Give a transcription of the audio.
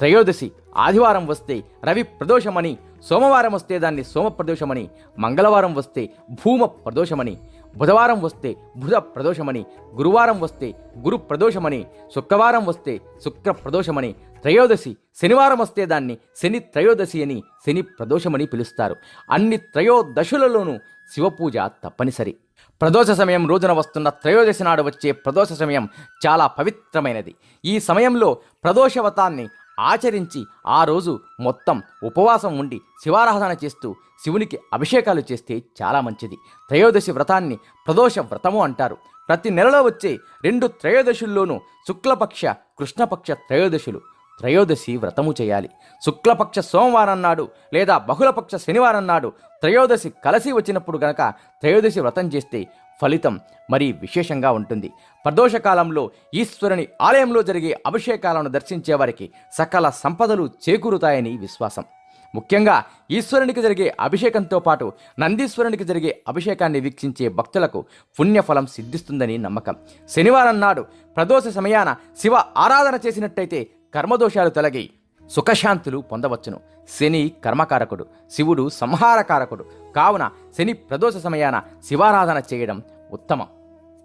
త్రయోదశి ఆదివారం వస్తే రవి ప్రదోషమని సోమవారం వస్తే దాన్ని సోమ ప్రదోషమని మంగళవారం వస్తే భూమ ప్రదోషమని బుధవారం వస్తే బుధ ప్రదోషమని గురువారం వస్తే గురు ప్రదోషమని శుక్రవారం వస్తే శుక్ర ప్రదోషమని త్రయోదశి శనివారం వస్తే దాన్ని శని త్రయోదశి అని శని ప్రదోషమని పిలుస్తారు. అన్ని త్రయోదశులలోనూ శివపూజ తప్పనిసరి. ప్రదోష సమయం రోజున వస్తున్న త్రయోదశి నాడు వచ్చే ప్రదోష సమయం చాలా పవిత్రమైనది. ఈ సమయంలో ప్రదోషవతాన్ని ఆచరించి ఆ రోజు మొత్తం ఉపవాసం ఉండి శివారాధన చేస్తూ శివునికి అభిషేకాలు చేస్తే చాలా మంచిది. త్రయోదశి వ్రతాన్ని ప్రదోష వ్రతము అంటారు. ప్రతి నెలలో వచ్చే రెండు త్రయోదశుల్లోనూ శుక్లపక్ష కృష్ణపక్ష త్రయోదశులు. త్రయోదశి వ్రతము చేయాలి. శుక్లపక్ష సోమవారం నాడు లేదా బహుళపక్ష శనివారం నాడు త్రయోదశి కలిసి వచ్చినప్పుడు గనక త్రయోదశి వ్రతం చేస్తే ఫలితం మరీ విశేషంగా ఉంటుంది. ప్రదోషకాలంలో ఈశ్వరుని ఆలయంలో జరిగే అభిషేకాలను దర్శించే వారికి సకల సంపదలు చేకూరుతాయని విశ్వాసం. ముఖ్యంగా ఈశ్వరునికి జరిగే అభిషేకంతో పాటు నందీశ్వరునికి జరిగే అభిషేకాన్ని వీక్షించే భక్తులకు పుణ్యఫలం సిద్ధిస్తుందని నమ్మకం. శనివారం నాడు ప్రదోష సమయాన శివ ఆరాధన చేసినట్టయితే కర్మదోషాలు తొలగి సుఖశాంతులు పొందవచ్చును. శని కర్మకారకుడు శివుడు సంహారకారకుడు. కావున శని ప్రదోష సమయాన శివారాధన చేయడం ఉత్తమం.